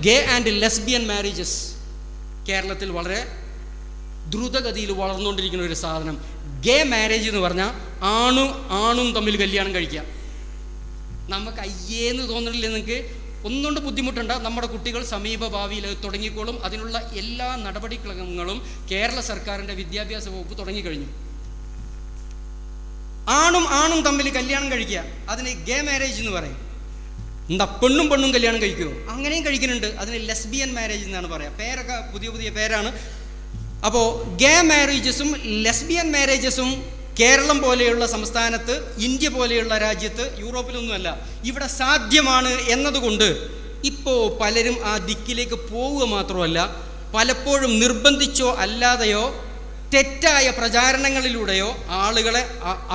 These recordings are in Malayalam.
ഗേ ആൻഡ് ലെസ്ബിയൻ മാരേജസ് കേരളത്തിൽ വളരെ ദ്രുതഗതിയിൽ വളർന്നുകൊണ്ടിരിക്കുന്ന ഒരു സാധനം. ഗേ മാരേജ് എന്ന് പറഞ്ഞാൽ ആണു ആണും തമ്മിൽ കല്യാണം കഴിക്കുക. നമുക്ക് അയ്യേന്ന് തോന്നുന്നില്ല നിങ്ങൾക്ക് ഒന്നുകൊണ്ട് ബുദ്ധിമുട്ടുണ്ട്. നമ്മുടെ കുട്ടികൾ സമീപ ഭാവിയിൽ തുടങ്ങിക്കോളും. അതിനുള്ള എല്ലാ നടപടിക്രമങ്ങളും കേരള സർക്കാരിന്റെ വിദ്യാഭ്യാസ വകുപ്പ് തുടങ്ങിക്കഴിഞ്ഞു. ആണും ആണും തമ്മിൽ കല്യാണം കഴിക്കുക. അതിന് ഗേ മാരേജ് എന്ന് പറയും. എന്താ പെണ്ണും പെണ്ണും കല്യാണം കഴിക്കുമോ അങ്ങനെയും കഴിക്കുന്നുണ്ട്. അതിന് ലെസ്ബിയൻ മാരേജ് എന്നാണ് പറയുക പേരൊക്കെ പുതിയ പുതിയ പേരാണ്. അപ്പോൾ ഗേ മാരേജസും ലെസ്ബിയൻ മാരേജസും കേരളം പോലെയുള്ള സംസ്ഥാനത്ത് ഇന്ത്യ പോലെയുള്ള രാജ്യത്ത് യൂറോപ്പിലൊന്നുമല്ല ഇവിടെ സാധ്യമാണ് എന്നതുകൊണ്ട് ഇപ്പോൾ പലരും ആ ദിക്കിലേക്ക് പോവുക മാത്രമല്ല പലപ്പോഴും നിർബന്ധിച്ചോ അല്ലാതെയോ തെറ്റായ പ്രചാരണങ്ങളിലൂടെയോ ആളുകളെ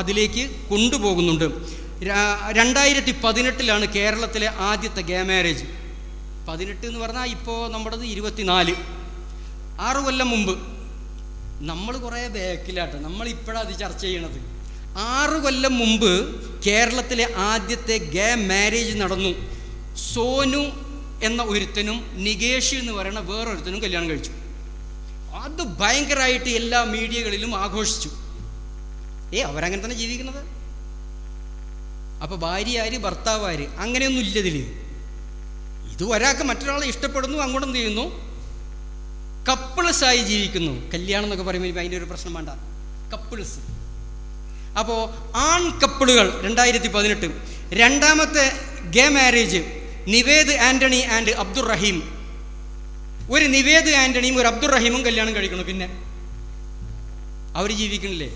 അതിലേക്ക് കൊണ്ടുപോകുന്നുണ്ട്. രണ്ടായിരത്തി പതിനെട്ടിലാണ് കേരളത്തിലെ ആദ്യത്തെ ഗേ മാരേജ് പതിനെട്ട് എന്ന് പറഞ്ഞാൽ ഇപ്പോൾ നമ്മുടേത് ഇരുപത്തിനാല്. ആറു കൊല്ലം മുമ്പ്. നമ്മൾ കുറേ ബാക്കിലാട്ടോ. നമ്മൾ അത് ചർച്ച ചെയ്യണത്. ആറു കൊല്ലം മുമ്പ് കേരളത്തിലെ ആദ്യത്തെ ഗേ മാരേജ് നടന്നു. സോനു എന്ന ഒരുത്തനും നികേഷ് എന്ന് പറയുന്ന വേറൊരുത്തനും കല്യാണം കഴിച്ചു. അത് ഭയങ്കരമായിട്ട് എല്ലാ മീഡിയകളിലും ആഘോഷിച്ചു. ഏ അവരങ്ങനെ തന്നെ ജീവിക്കുന്നത്? അപ്പൊ ഭാര്യ ആര് ഭർത്താവ് ആര് അങ്ങനെയൊന്നും ഇല്ല ഇതിൽ. ഇത് ഒരാൾക്ക് മറ്റൊരാളെ ഇഷ്ടപ്പെടുന്നു അങ്ങോട്ട് എന്ത് ചെയ്യുന്നു കപ്പിൾസായി ജീവിക്കുന്നു. കല്യാണം എന്നൊക്കെ പറയുമ്പോൾ അതിന്റെ ഒരു പ്രശ്നം വേണ്ട. കപ്പിൾസ് അപ്പോൾ ആൺ കപ്പിളുകൾ രണ്ടായിരത്തി പതിനെട്ട് രണ്ടാമത്തെ gay marriage Nived Antony and Abdul Rahim. ഒരു നിവേദ് ആന്റണിയും ഒരു അബ്ദുൾ റഹീമും കല്യാണം കഴിക്കണം പിന്നെ അവർ ജീവിക്കണില്ലേ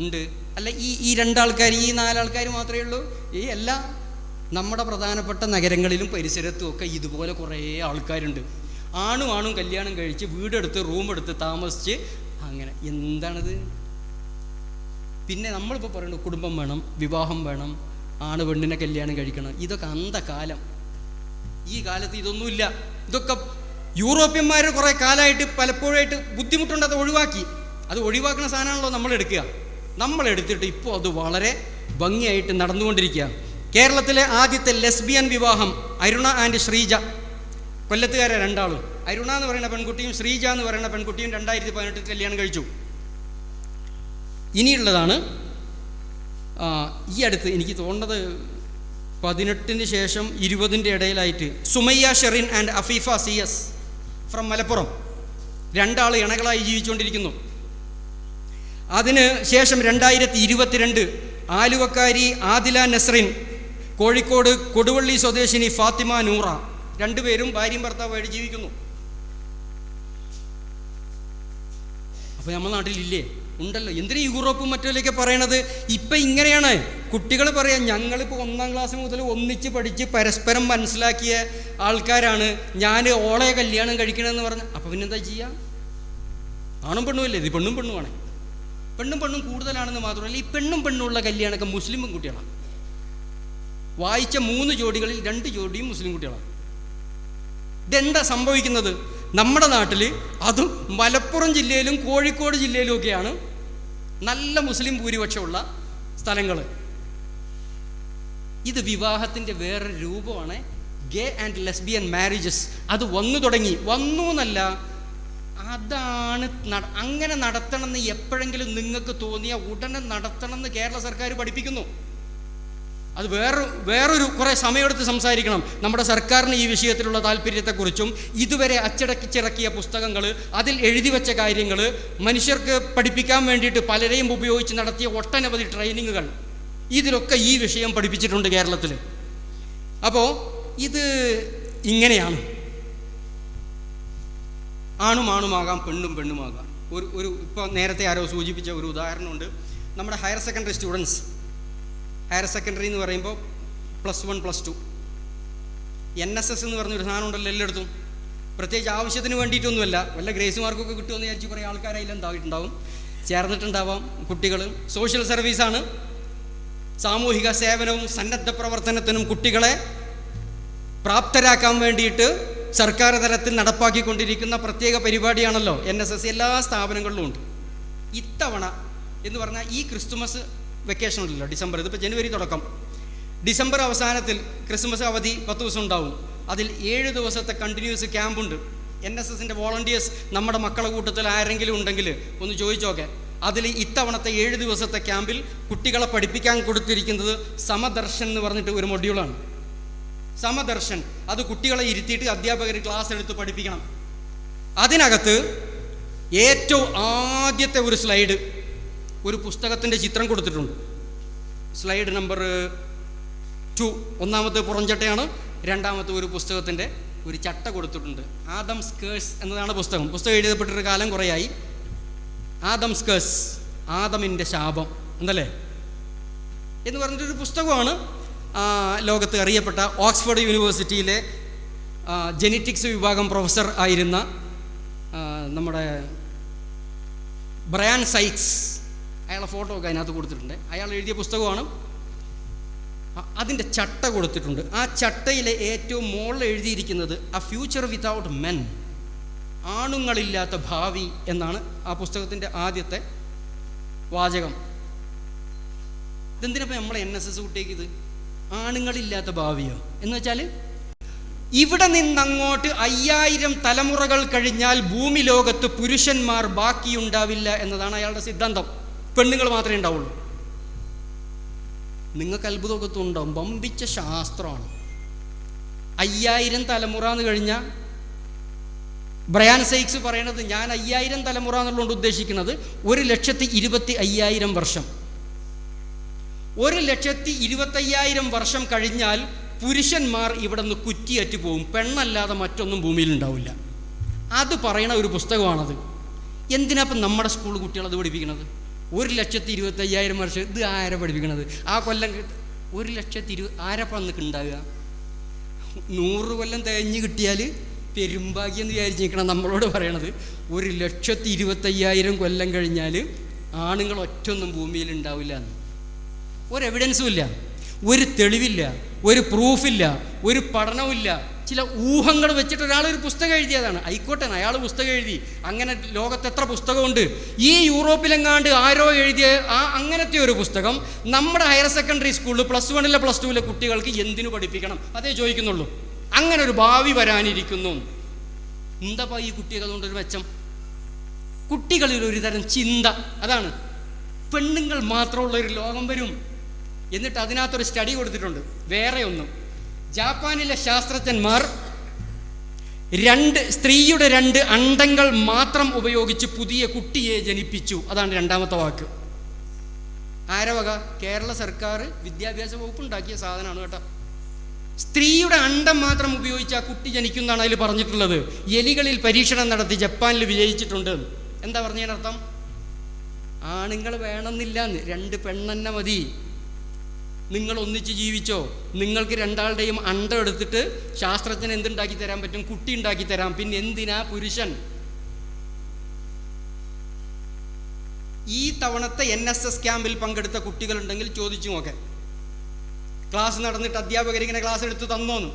ഉണ്ട്. അല്ല ഈ ഈ രണ്ടാൾക്കാർ ഈ നാലാൾക്കാർ മാത്രമേ ഉള്ളൂ? ഈ എല്ലാ നമ്മുടെ പ്രധാനപ്പെട്ട നഗരങ്ങളിലും പരിസരത്തും ഒക്കെ ഇതുപോലെ കുറേ ആൾക്കാരുണ്ട്. ആണും ആണും കല്യാണം കഴിച്ച് വീടെടുത്ത് റൂമെടുത്ത് താമസിച്ച് അങ്ങനെ. എന്താണത്? പിന്നെ നമ്മളിപ്പോൾ പറയുന്നത് കുടുംബം വേണം വിവാഹം വേണം ആണ് പെണ്ണിനെ കല്യാണം കഴിക്കണം. ഇതൊക്കെ അന്ധകാലം. ഈ കാലത്ത് ഇതൊന്നുമില്ല. ഇതൊക്കെ യൂറോപ്യന്മാർ കുറേ കാലമായിട്ട് പലപ്പോഴായിട്ട് ബുദ്ധിമുട്ടുണ്ട് അത് ഒഴിവാക്കി. അത് ഒഴിവാക്കുന്ന സാധനമാണല്ലോ നമ്മൾ എടുക്കുക. നമ്മൾ എടുത്തിട്ട് ഇപ്പോൾ അത് വളരെ ഭംഗിയായിട്ട് നടന്നുകൊണ്ടിരിക്കുക. കേരളത്തിലെ ആദ്യത്തെ ലെസ്ബിയൻ വിവാഹം അരുണ ആൻഡ് ശ്രീജ. കൊല്ലത്തുകാരെ രണ്ടാളും. അരുണ എന്ന് പറയുന്ന പെൺകുട്ടിയും ശ്രീജ എന്ന് പറയുന്ന പെൺകുട്ടിയും രണ്ടായിരത്തി പതിനെട്ടിൽ കല്യാണം കഴിച്ചു. ഇനിയുള്ളതാണ് ഈ അടുത്ത് എനിക്ക് തോന്നുന്നത് പതിനെട്ടിന് ശേഷം ഇരുപതിന്റെ ഇടയിലായിട്ട് Sumayya Sherin and Afeefa C S from Malappuram. രണ്ടാൾ ഇണകളായി ജീവിച്ചുകൊണ്ടിരിക്കുന്നു. അതിന് ശേഷം രണ്ടായിരത്തി ഇരുപത്തിരണ്ട് ആലുവക്കാരി ആദില നസ്രിൻ കോഴിക്കോട് കൊടുവള്ളി സ്വദേശിനി ഫാത്തിമ നൂറ രണ്ടുപേരും ഭാര്യയും ഭർത്താവായിട്ട് ജീവിക്കുന്നു. അപ്പോൾ നമ്മുടെ നാട്ടിലില്ലേ? ഉണ്ടല്ലോ. എന്തിനും യൂറോപ്പും മറ്റുമൊക്കെ പറയണത്? ഇപ്പം ഇങ്ങനെയാണ്. കുട്ടികൾ പറയാം ഞങ്ങളിപ്പോൾ ഒന്നാം ക്ലാസ് മുതൽ ഒന്നിച്ച് പഠിച്ച് പരസ്പരം മനസ്സിലാക്കിയ ആൾക്കാരാണ്. ഞാൻ ഓളെ കല്യാണം കഴിക്കണമെന്ന് പറഞ്ഞ്. അപ്പോൾ പിന്നെന്താ ചെയ്യുക ആണും പെണ്ണുമല്ലേ ഇത് പെണ്ണും പെണ്ണുമാണ് പെണ്ണും പെണ്ണും കൂടുതലാണെന്ന് മാത്രമല്ല ഈ പെണ്ണും പെണ്ണുള്ള കല്യാണമൊക്കെ മുസ്ലിം കുട്ടികളാണ് വായിച്ച മൂന്ന് ജോഡികളിൽ രണ്ട് ജോഡിയും മുസ്ലിം കുട്ടികളാണ് ഇതെന്താ സംഭവിക്കുന്നത്? നമ്മുടെ നാട്ടിൽ അതും മലപ്പുറം ജില്ലയിലും കോഴിക്കോട് ജില്ലയിലും ഒക്കെയാണ് നല്ല മുസ്ലിം ഭൂരിപക്ഷമുള്ള സ്ഥലങ്ങൾ ഇത് വിവാഹത്തിന്റെ വേറൊരു രൂപമാണ്. Gay and lesbian marriages. അത് വന്നു തുടങ്ങി. വന്നു എന്നല്ല അതാണ് അങ്ങനെ നടത്തണമെന്ന് എപ്പോഴെങ്കിലും നിങ്ങൾക്ക് തോന്നിയ ഉടനെ നടത്തണമെന്ന് കേരള സർക്കാർ പഠിപ്പിക്കുന്നു. അത് വേറെ വേറൊരു കുറേ സമയമെടുത്ത് സംസാരിക്കണം. നമ്മുടെ സർക്കാരിന് ഈ വിഷയത്തിലുള്ള താല്പര്യത്തെക്കുറിച്ചും ഇതുവരെ അച്ചടക്കിച്ചിറക്കിയ പുസ്തകങ്ങൾ അതിൽ എഴുതി വെച്ച കാര്യങ്ങൾ മനുഷ്യർക്ക് പഠിപ്പിക്കാൻ വേണ്ടിയിട്ട് പലരെയും ഉപയോഗിച്ച് നടത്തിയ ഒട്ടനവധി ട്രെയിനിങ്ങുകൾ. ഇതിലൊക്കെ ഈ വിഷയം പഠിപ്പിച്ചിട്ടുണ്ട് കേരളത്തിൽ അപ്പോൾ ഇത് ഇങ്ങനെയാണ്. ആണും ആണുമാകാം പെണ്ണും പെണ്ണുമാകാം. ഒരു ഒരു ഇപ്പോൾ നേരത്തെ ആരോ സൂചിപ്പിച്ച ഒരു ഉദാഹരണമുണ്ട്. നമ്മുടെ higher secondary students higher secondary എന്ന് പറയുമ്പോൾ plus one plus two N S S എന്ന് പറഞ്ഞൊരു സാധനം ഉണ്ടല്ലോ എല്ലായിടത്തും. പ്രത്യേകിച്ച് ആവശ്യത്തിന് വേണ്ടിയിട്ടൊന്നുമല്ല. വല്ല ഗ്രേസ് മാർക്കൊക്കെ കിട്ടുമെന്ന് വിചാരിച്ച് കുറേ ആൾക്കാരായാലും എന്തായിട്ടുണ്ടാവും. ചേർന്നിട്ടുണ്ടാവാം കുട്ടികൾ സോഷ്യൽ സർവീസാണ് സാമൂഹിക സേവനവും സന്നദ്ധ പ്രവർത്തനത്തിനും കുട്ടികളെ പ്രാപ്തരാക്കാൻ വേണ്ടിയിട്ട് സർക്കാർ തലത്തിൽ നടപ്പാക്കിക്കൊണ്ടിരിക്കുന്ന പ്രത്യേക പരിപാടിയാണല്ലോ എൻ എസ് എസ് എല്ലാ സ്ഥാപനങ്ങളിലും ഉണ്ട്. ഇത്തവണ എന്ന് പറഞ്ഞാൽ ഈ ക്രിസ്തുമസ് വെക്കേഷൻ ഉണ്ടല്ലോ ഡിസംബർ ഇതിപ്പോൾ ജനുവരി തുടക്കം. ഡിസംബർ അവസാനത്തിൽ ക്രിസ്മസ് അവധി പത്ത് ദിവസം ഉണ്ടാവും. അതിൽ ഏഴ് ദിവസത്തെ കണ്ടിന്യൂസ് ക്യാമ്പുണ്ട് എൻ എസ് എസിന്റെ വോളണ്ടിയേഴ്സ് നമ്മുടെ മക്കളെ കൂട്ടത്തിൽ ആരെങ്കിലും ഉണ്ടെങ്കിൽ ഒന്ന് ചോദിച്ചോക്കെ. അതിൽ ഇത്തവണത്തെ ഏഴ് ദിവസത്തെ ക്യാമ്പിൽ കുട്ടികളെ പഠിപ്പിക്കാൻ കൊടുത്തിരിക്കുന്നത് സമദർശൻ എന്ന് പറഞ്ഞിട്ട് ഒരു മൊഡ്യൂളാണ് സമദർശൻ. അത് കുട്ടികളെ ഇരുത്തിയിട്ട് അധ്യാപകർ ക്ലാസ് എടുത്ത് പഠിപ്പിക്കണം. അതിനകത്ത് ഏറ്റവും ആദ്യത്തെ ഒരു സ്ലൈഡ് ഒരു പുസ്തകത്തിന്റെ ചിത്രം കൊടുത്തിട്ടുണ്ട്. Slide number two. ഒന്നാമത്തെ പുറഞ്ചട്ടയാണ് രണ്ടാമത്തെ ഒരു പുസ്തകത്തിന്റെ ഒരു ചട്ട കൊടുത്തിട്ടുണ്ട്. ആദം സ്കേഴ്സ് എന്നതാണ് പുസ്തകം. പുസ്തകം എഴുതപ്പെട്ടൊരു കാലം കുറേയായി. ആദം സ്കേഴ്സ് ആദമിന്റെ ശാപം എന്നല്ലേ എന്ന് പറഞ്ഞിട്ടൊരു പുസ്തകമാണ്. ലോകത്ത് അറിയപ്പെട്ട ഓക്സ്ഫോർഡ് യൂണിവേഴ്സിറ്റിയിലെ ജെനറ്റിക്സ് വിഭാഗം പ്രൊഫസർ ആയിരുന്ന നമ്മുടെ ബ്രയാൻ സൈക്സ് അയാളെ ഫോട്ടോ ഒക്കെ അതിനകത്ത് കൊടുത്തിട്ടുണ്ട്. അയാൾ എഴുതിയ പുസ്തകമാണ്. അതിന്റെ ചട്ട കൊടുത്തിട്ടുണ്ട്. ആ ചട്ടയിലെ ഏറ്റവും മുകളിൽ എഴുതിയിരിക്കുന്നത് അ ഫ്യൂച്ചർ വിതൗട്ട് മെൻ ആണുങ്ങളില്ലാത്ത ഭാവി എന്നാണ് ആ പുസ്തകത്തിന്റെ ആദ്യത്തെ വാചകം. ഇതെന്തിനപ്പോൾ നമ്മളെ എൻ എസ് എസ് കുട്ടിയേക്ക് ഇത് ആണുങ്ങളില്ലാത്ത ഭാവിയോ? എന്ന് വെച്ചാൽ ഇവിടെ നിന്നങ്ങോട്ട് അയ്യായിരം തലമുറകൾ കഴിഞ്ഞാൽ ഭൂമി ലോകത്ത് പുരുഷന്മാർ ബാക്കിയുണ്ടാവില്ല എന്നതാണ് അയാളുടെ സിദ്ധാന്തം. പെണ്ണുങ്ങൾ മാത്രമേ ഉണ്ടാവുള്ളൂ. നിങ്ങൾക്ക് അത്ഭുതമൊക്കെ ഉണ്ടാവും വമ്പിച്ച ശാസ്ത്രമാണ്. അയ്യായിരം തലമുറ എന്ന് കഴിഞ്ഞാൽ ബ്രയാൻ സൈക്സ് പറയണത് ഞാൻ അയ്യായിരം തലമുറ എന്നുള്ളതുകൊണ്ട് ഉദ്ദേശിക്കുന്നത് ഒരു ലക്ഷത്തി ഇരുപത്തി അയ്യായിരം വർഷം. ഒരു ലക്ഷത്തി ഇരുപത്തയ്യായിരം വർഷം കഴിഞ്ഞാൽ പുരുഷന്മാർ ഇവിടെ നിന്ന് കുറ്റിയറ്റ് പോവും. പെണ്ണല്ലാതെ മറ്റൊന്നും ഭൂമിയിൽ ഉണ്ടാവില്ല. അത് പറയണ ഒരു പുസ്തകമാണത്. എന്തിനാപ്പം നമ്മുടെ സ്കൂൾ കുട്ടികൾ അത് പഠിപ്പിക്കണത്? ഒരു ലക്ഷത്തി ഇരുപത്തയ്യായിരം വർഷം ഇത് ആരെ പഠിപ്പിക്കണത്? ആ കൊല്ലം ഒരു ലക്ഷത്തി ഇരു ആരപ്പം അന്നൊക്കെ ഉണ്ടാവുക? നൂറ് കൊല്ലം തേഞ്ഞ് കിട്ടിയാൽ പെരുമ്പാകി എന്ന് വിചാരിച്ചിരിക്കണം നമ്മളോട് പറയണത് ഒരു ലക്ഷത്തി ഇരുപത്തയ്യായിരം കൊല്ലം കഴിഞ്ഞാൽ ആണുങ്ങൾ ഒറ്റൊന്നും ഭൂമിയിൽ ഉണ്ടാവില്ല എന്ന്. ഒരു എവിഡൻസും ഇല്ല. ഒരു തെളിവില്ല ഒരു പ്രൂഫില്ല ഒരു പഠനവുമില്ല ചില ഊഹങ്ങൾ വെച്ചിട്ട് ഒരാൾ ഒരു പുസ്തകം എഴുതിയതാണ്. ആയിക്കോട്ടെ അയാൾ പുസ്തകം എഴുതി. അങ്ങനെ ലോകത്ത് എത്ര പുസ്തകമുണ്ട്? ഈ യൂറോപ്പിലെങ്ങാണ്ട് ആരോ എഴുതിയ ആ അങ്ങനത്തെ ഒരു പുസ്തകം നമ്മുടെ ഹയർ സെക്കൻഡറി സ്കൂളിൽ പ്ലസ് വണ്ണിലെ പ്ലസ് ടുവിലെ കുട്ടികൾക്ക് എന്തിനു പഠിപ്പിക്കണം? അതേ ചോദിക്കുന്നുള്ളൂ. അങ്ങനെ ഒരു ഭാവി വരാനിരിക്കുന്നു. എന്താ ഈ കുട്ടികൾ അതുകൊണ്ടൊരു മെച്ചം? കുട്ടികളിൽ ഒരുതരം ചിന്ത. അതാണ്. പെണ്ണുങ്ങൾ മാത്രമുള്ള ഒരു ലോകം വരും. എന്നിട്ട് അതിനകത്തൊരു സ്റ്റഡി കൊടുത്തിട്ടുണ്ട്. വേറെ ഒന്നും. ജാപ്പാനിലെ ശാസ്ത്രജ്ഞന്മാർ രണ്ട് സ്ത്രീയുടെ രണ്ട് അണ്ടങ്ങൾ മാത്രം ഉപയോഗിച്ച് പുതിയ കുട്ടിയെ ജനിപ്പിച്ചു. അതാണ് രണ്ടാമത്തെ വാക്ക്. ആരവക കേരള സർക്കാർ വിദ്യാഭ്യാസ വകുപ്പ് ഉണ്ടാക്കിയ സാധനമാണ് കേട്ടോ. സ്ത്രീയുടെ അണ്ടം മാത്രം ഉപയോഗിച്ച് ആ കുട്ടി ജനിക്കുന്നതാണ് അതിൽ പറഞ്ഞിട്ടുള്ളത്. എലികളിൽ പരീക്ഷണം നടത്തി ജപ്പാനിൽ വിജയിച്ചിട്ടുണ്ട്. എന്താ പറഞ്ഞതിനർത്ഥം? ആണുങ്ങൾ വേണമെന്നില്ല രണ്ട് പെണ്ണെന്നെ മതി. നിങ്ങൾ ഒന്നിച്ച് ജീവിച്ചോ? നിങ്ങൾക്ക് രണ്ടാളുടെയും അണ്ട എടുത്തിട്ട് ശാസ്ത്രജ്ഞൻ എന്തുണ്ടാക്കി തരാൻ പറ്റും? കുട്ടി ഉണ്ടാക്കി തരാം. പിന്നെ എന്തിനാ പുരുഷൻ? ഈ തവണത്തെ എൻ എസ് എസ് ക്യാമ്പിൽ പങ്കെടുത്ത കുട്ടികളുണ്ടെങ്കിൽ ചോദിച്ചു നോക്കെ. ക്ലാസ് നടന്നിട്ട് അധ്യാപകർ ഇങ്ങനെ ക്ലാസ് എടുത്ത് തന്നോന്ന്.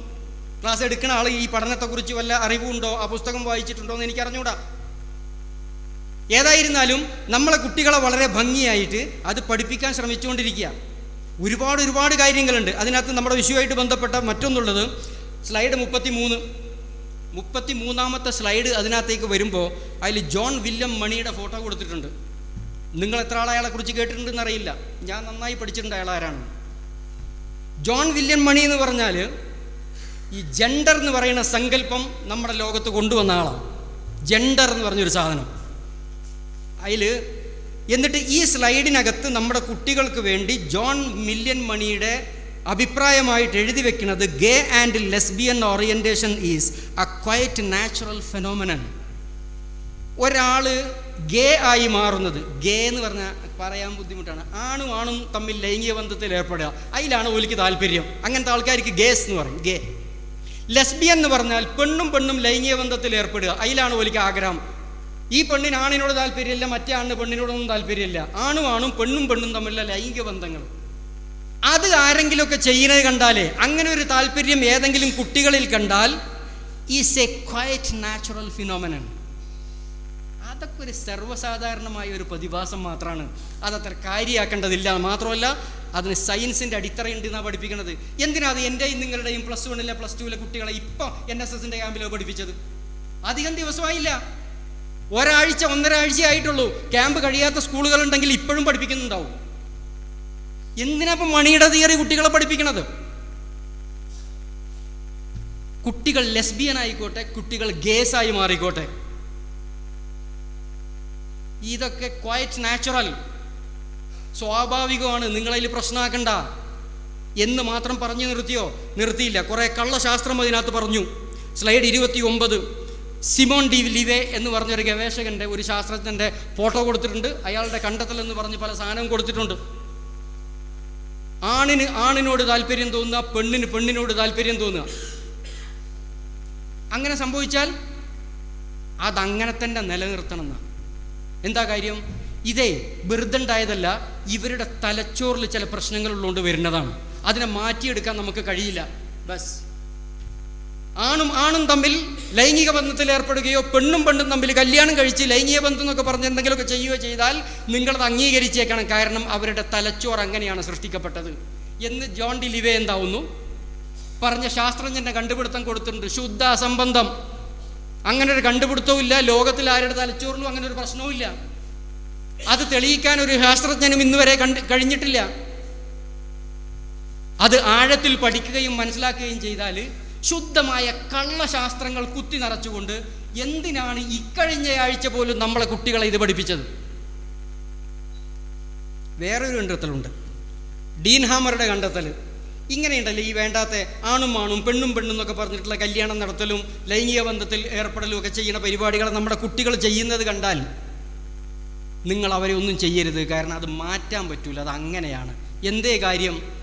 ക്ലാസ് എടുക്കുന്ന ആൾ ഈ പഠനത്തെക്കുറിച്ച് വല്ല അറിവുണ്ടോ? ആ പുസ്തകം വായിച്ചിട്ടുണ്ടോ എന്ന് എനിക്ക് അറിഞ്ഞൂടാ ഏതായിരുന്നാലും നമ്മളെ കുട്ടികളെ വളരെ ഭംഗിയായിട്ട് അത് പഠിപ്പിക്കാൻ ശ്രമിച്ചുകൊണ്ടിരിക്കുക ഒരുപാട് ഒരുപാട് കാര്യങ്ങളുണ്ട്. അതിനകത്ത് നമ്മുടെ വിഷയമായിട്ട് ബന്ധപ്പെട്ട മറ്റൊന്നുള്ളത് സ്ലൈഡ് മുപ്പത്തി മൂന്ന് മുപ്പത്തി മൂന്നാമത്തെ സ്ലൈഡ് അതിനകത്തേക്ക് വരുമ്പോൾ അതിൽ ജോൺ വില്യം മണിയുടെ ഫോട്ടോ കൊടുത്തിട്ടുണ്ട്. നിങ്ങൾ എത്ര ആൾ അയാളെ കുറിച്ച് കേട്ടിട്ടുണ്ടെന്ന് അറിയില്ല. ഞാൻ നന്നായി പഠിച്ചിട്ടുണ്ട് അയാൾ ആരാണ്. ജോൺ വില്യം മണി എന്ന് പറഞ്ഞാൽ ഈ ജെൻഡർ എന്ന് പറയുന്ന സങ്കല്പം നമ്മുടെ ലോകത്ത് കൊണ്ടുവന്ന ആളാണ്. ജെൻഡർ എന്ന് പറഞ്ഞൊരു സാധനം. അതിൽ എന്നിട്ട് ഈ സ്ലൈഡിനകത്ത് നമ്മുടെ കുട്ടികൾക്ക് വേണ്ടി ജോൺ മില്യൻ മണിയുടെ അഭിപ്രായമായിട്ട് എഴുതി വെക്കുന്നത് gay and lesbian orientation is a quite natural phenomenon. ഒരാൾ ഗേ ആയി മാറുന്നത് ഗേ എന്ന് പറഞ്ഞാൽ പറയാൻ ബുദ്ധിമുട്ടാണ്. ആണും ആണും തമ്മിൽ ലൈംഗിക ബന്ധത്തിൽ ഏർപ്പെടുക. അതിലാണ് ഓലിക്ക് താല്പര്യം. അങ്ങനത്തെ ആൾക്കാർക്ക് ഗേസ് എന്ന് പറയും ഗേ. ലെസ്ബിയൻ എന്ന് പറഞ്ഞാൽ പെണ്ണും പെണ്ണും ലൈംഗിക ബന്ധത്തിൽ ഏർപ്പെടുക. അതിലാണ് ഓലിക്ക് ആഗ്രഹം. ഈ പെണ്ണിന് ആണിനോട് താല്പര്യമില്ല മറ്റേ ആണിന് പെണ്ണിനോടൊന്നും താല്പര്യമില്ല. ആണും ആണും പെണ്ണും പെണ്ണും തമ്മിലുള്ള ലൈംഗിക ബന്ധങ്ങൾ. അത് ആരെങ്കിലുമൊക്കെ ചെയ്യുന്നത് കണ്ടാലേ അങ്ങനെ ഒരു താല്പര്യം ഏതെങ്കിലും കുട്ടികളിൽ കണ്ടാൽ is a quite natural phenomenon അതൊക്കെ ഒരു സർവസാധാരണമായ ഒരു പ്രതിഭാസം മാത്രമാണ് അതത്ര കാര്യമാക്കേണ്ടതില്ല മാത്രമല്ല അതിന് സയൻസിന്റെ അടിത്തറയുണ്ട് എന്നാണ് പഠിപ്പിക്കുന്നത് എന്തിനാ അത് എന്റെയും നിങ്ങളുടെയും പ്ലസ് വണ്ണിലെ പ്ലസ് ടുവിലെ കുട്ടികളെ ഇപ്പം എൻ എസ് എസിന്റെ ക്യാമ്പിലോ പഠിപ്പിച്ചത്? അധികം ദിവസമായില്ല. ഒരാഴ്ച ഒന്നരാഴ്ച ആയിട്ടുള്ളൂ ക്യാമ്പ് കഴിയാത്ത സ്കൂളുകളുണ്ടെങ്കിൽ ഇപ്പോഴും പഠിപ്പിക്കുന്നുണ്ടാവും. എന്തിനാ ഇപ്പം മണിയുടെ തിയറി കുട്ടികളെ പഠിപ്പിക്കണത്? കുട്ടികൾ ലെസ്ബിയൻ ആയിക്കോട്ടെ കുട്ടികൾ ഗേസ് ആയി മാറിക്കോട്ടെ. ഇതൊക്കെ ക്വയറ്റ് നാച്ചുറൽ. സ്വാഭാവികമാണ് നിങ്ങളതിൽ പ്രശ്നമാക്കണ്ട എന്ന് മാത്രം പറഞ്ഞു നിർത്തിയോ? നിർത്തിയില്ല. കുറേ കള്ളശാസ്ത്രം അതിനകത്ത് പറഞ്ഞു. സ്ലൈഡ് ഇരുപത്തി ഒമ്പത് സിമോൺ ഡി ലിവേ എന്ന് പറഞ്ഞൊരു ഗവേഷകന്റെ ഒരു ശാസ്ത്രജ്ഞന്റെ ഫോട്ടോ കൊടുത്തിട്ടുണ്ട്. അയാളുടെ കണ്ടെത്തൽ എന്ന് പറഞ്ഞ് പല സാധനവും കൊടുത്തിട്ടുണ്ട്. ആണിന് ആണിനോട് താല്പര്യം തോന്നുക പെണ്ണിന് പെണ്ണിനോട് താല്പര്യം തോന്നുക. അങ്ങനെ സംഭവിച്ചാൽ അതങ്ങനെ തന്നെ നിലനിർത്തണം എന്താ കാര്യം? ഇതേ വെറുതെ ഉണ്ടായതല്ല ഇവരുടെ തലച്ചോറിൽ ചില പ്രശ്നങ്ങളുള്ളതുകൊണ്ട് വരുന്നതാണ്. അതിനെ മാറ്റിയെടുക്കാൻ നമുക്ക് കഴിയില്ല. ബസ്. ആണും ആണും തമ്മിൽ ലൈംഗിക ബന്ധത്തിൽ ഏർപ്പെടുകയോ പെണ്ണും പെണ്ണും തമ്മിൽ കല്യാണം കഴിച്ച് ലൈംഗിക ബന്ധം എന്നൊക്കെ പറഞ്ഞ് എന്തെങ്കിലുമൊക്കെ ചെയ്യുകയോ ചെയ്താൽ നിങ്ങളത് അംഗീകരിച്ചേക്കണം. കാരണം അവരുടെ തലച്ചോറ് അങ്ങനെയാണ് സൃഷ്ടിക്കപ്പെട്ടത്. എന്ന് ജോൺ ഡി ലിവേ എന്താവുന്നു? പറഞ്ഞ ശാസ്ത്രജ്ഞന്റെ കണ്ടുപിടുത്തം കൊടുത്തിട്ടുണ്ട്. ശുദ്ധ അസംബന്ധം. അങ്ങനെ ഒരു കണ്ടുപിടുത്തവും ഇല്ല. ലോകത്തിൽ ആരുടെ തലച്ചോറിലും അങ്ങനെ ഒരു പ്രശ്നവും ഇല്ല. അത് തെളിയിക്കാൻ ഒരു ശാസ്ത്രജ്ഞനും ഇന്നുവരെ കണ്ട് കഴിഞ്ഞിട്ടില്ല. അത് ആഴത്തിൽ പഠിക്കുകയും മനസ്സിലാക്കുകയും ചെയ്താൽ ശുദ്ധമായ കള്ളശാസ്ത്രങ്ങൾ കുത്തി നിറച്ചുകൊണ്ട് എന്തിനാണ് ഇക്കഴിഞ്ഞ ആഴ്ച പോലും നമ്മളെ കുട്ടികളെ ഇത് പഠിപ്പിച്ചത്? വേറൊരു കണ്ടെത്തലുണ്ട്. ഡീൻ ഹാമറുടെ കണ്ടെത്തൽ ഇങ്ങനെയുണ്ടല്ലോ ഈ വേണ്ടാത്ത ആണും ആണും പെണ്ണും പെണ്ണും എന്നൊക്കെ പറഞ്ഞിട്ടുള്ള കല്യാണം നടത്തലും ലൈംഗിക ബന്ധത്തിൽ ഏർപ്പെടലും ഒക്കെ ചെയ്യുന്ന പരിപാടികൾ നമ്മുടെ കുട്ടികൾ ചെയ്യുന്നത് കണ്ടാൽ നിങ്ങൾ അവരെ ഒന്നും ചെയ്യരുത്. കാരണം അത് മാറ്റാൻ പറ്റൂല. അത് അങ്ങനെയാണ്. എന്തേ കാര്യം?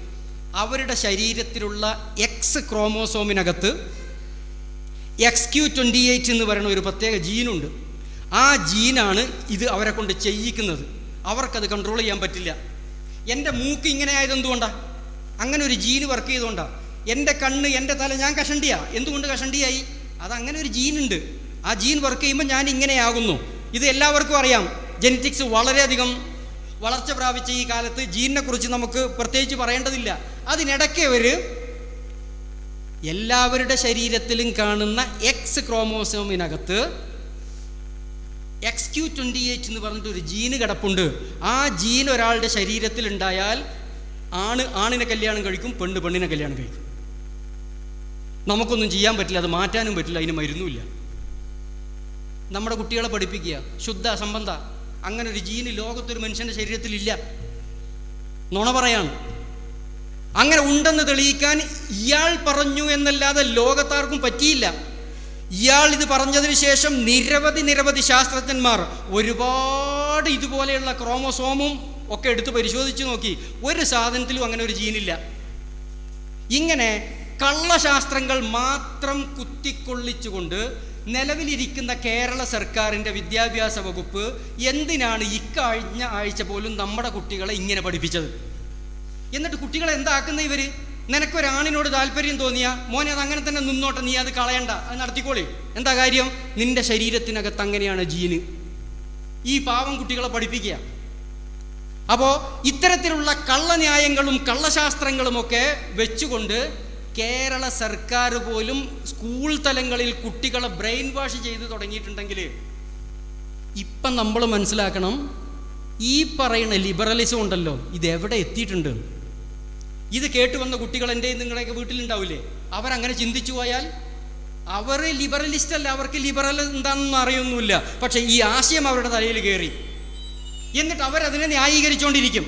അവരുടെ ശരീരത്തിലുള്ള എക്സ് ക്രോമോസോമിനകത്ത് എക്സ് ക്യൂ ട്വന്റി എയ്റ്റ് എന്ന് പറയുന്ന ഒരു പ്രത്യേക ജീനുണ്ട്. ആ ജീനാണ് ഇത് അവരെ കൊണ്ട് ചെയ്യിക്കുന്നത്. അവർക്കത് കൺട്രോൾ ചെയ്യാൻ പറ്റില്ല. എന്റെ മൂക്ക് ഇങ്ങനെ ആയതെന്തുകൊണ്ടാ അങ്ങനെ ഒരു ജീന് വർക്ക് ചെയ്തുകൊണ്ടാണ് എന്റെ കണ്ണ് എന്റെ തല ഞാൻ കഷണ്ടിയാ. എന്തുകൊണ്ട് കഷണ്ടിയായി? അത് അങ്ങനെ ഒരു ജീനുണ്ട്. ആ ജീൻ വർക്ക് ചെയ്യുമ്പോൾ ഞാൻ ഇങ്ങനെയാകുന്നു ഇത് എല്ലാവർക്കും അറിയാം. ജെനറ്റിക്സ് വളരെയധികം വളർച്ച പ്രാപിച്ച ഈ കാലത്ത് ജീനിനെ കുറിച്ച് നമുക്ക് പ്രത്യേകിച്ച് പറയേണ്ടതില്ല. അതിനിടയ്ക്ക് അവർ എല്ലാവരുടെ ശരീരത്തിലും കാണുന്ന എക്സ് ക്രോമോസോമിനകത്ത് എക്സ് ക്യൂ ട്വന്റി എയ്റ്റ് എന്ന് പറഞ്ഞിട്ട് ഒരു ജീന് കിടപ്പുണ്ട്. ആ ജീൻ ഒരാളുടെ ശരീരത്തിൽ ഉണ്ടായാൽ ആണ് ആണിനെ കല്യാണം കഴിക്കും പെണ്ണ് പെണ്ണിനെ കല്യാണം കഴിക്കും. നമുക്കൊന്നും ചെയ്യാൻ പറ്റില്ല അത് മാറ്റാനും പറ്റില്ല അതിന് മരുന്നുമില്ല. നമ്മുടെ കുട്ടികളെ പഠിപ്പിക്കുക ശുദ്ധ സംബന്ധ അങ്ങനെ ഒരു ജീന് ലോകത്തൊരു മനുഷ്യന്റെ ശരീരത്തിലില്ല. നുണ പറയാണ്. അങ്ങനെ ഉണ്ടെന്ന് തെളിയിക്കാൻ ഇയാൾ പറഞ്ഞു എന്നല്ലാതെ ലോകത്താർക്കും പറ്റിയില്ല. ഇയാൾ ഇത് പറഞ്ഞതിന് ശേഷം നിരവധി നിരവധി ശാസ്ത്രജ്ഞന്മാർ ഒരുപാട് ഇതുപോലെയുള്ള ക്രോമോസോമും ഒക്കെ എടുത്ത് പരിശോധിച്ച് നോക്കി. ഒരു സാധനത്തിലും അങ്ങനെ ഒരു ജീനില്ല. ഇങ്ങനെ കള്ളശാസ്ത്രങ്ങൾ മാത്രം കുത്തിക്കൊള്ളിച്ചുകൊണ്ട് നിലവിലിരിക്കുന്ന കേരള സർക്കാരിന്റെ വിദ്യാഭ്യാസ വകുപ്പ് എന്തിനാണ് ഇക്കഴിഞ്ഞ ആഴ്ച പോലും നമ്മുടെ കുട്ടികളെ ഇങ്ങനെ പഠിപ്പിച്ചത്? എന്നിട്ട് കുട്ടികളെ എന്താക്കുന്ന ഇവർ? നിനക്കൊരാണിനോട് താല്പര്യം തോന്നിയ? മോനെ അത് അങ്ങനെ തന്നെ നിന്നോട്ടെ നീ അത് കളയണ്ട. അത് നടത്തിക്കോളി. എന്താ കാര്യം? നിന്റെ ശരീരത്തിനകത്ത് അങ്ങനെയാണ് ജീന്. ഈ പാവം കുട്ടികളെ പഠിപ്പിക്കുക. അപ്പോൾ ഇത്തരത്തിലുള്ള കള്ളന്യായങ്ങളും കള്ളശാസ്ത്രങ്ങളും ഒക്കെ വെച്ചുകൊണ്ട് കേരള സർക്കാർ പോലും സ്കൂൾ തലങ്ങളിൽ കുട്ടികളെ ബ്രെയിൻ വാഷ് ചെയ്ത് തുടങ്ങിയിട്ടുണ്ടെങ്കിൽ ഇപ്പം നമ്മൾ മനസ്സിലാക്കണം ഈ പറയുന്ന ലിബറലിസം ഉണ്ടല്ലോ ഇത് എവിടെ എത്തിയിട്ടുണ്ട്? ഇത് കേട്ട് വന്ന കുട്ടികൾ എന്റെ നിങ്ങളുടെയൊക്കെ വീട്ടിലുണ്ടാവില്ലേ? അവരങ്ങനെ ചിന്തിച്ചു പോയാൽ അവർ ലിബറലിസ്റ്റ് അല്ല അവർക്ക് ലിബറൽ എന്താണെന്ന് അറിയൊന്നുമില്ല. പക്ഷേ ഈ ആശയം അവരുടെ തലയിൽ കയറി. എന്നിട്ട് അവരതിനെ ന്യായീകരിച്ചുകൊണ്ടിരിക്കും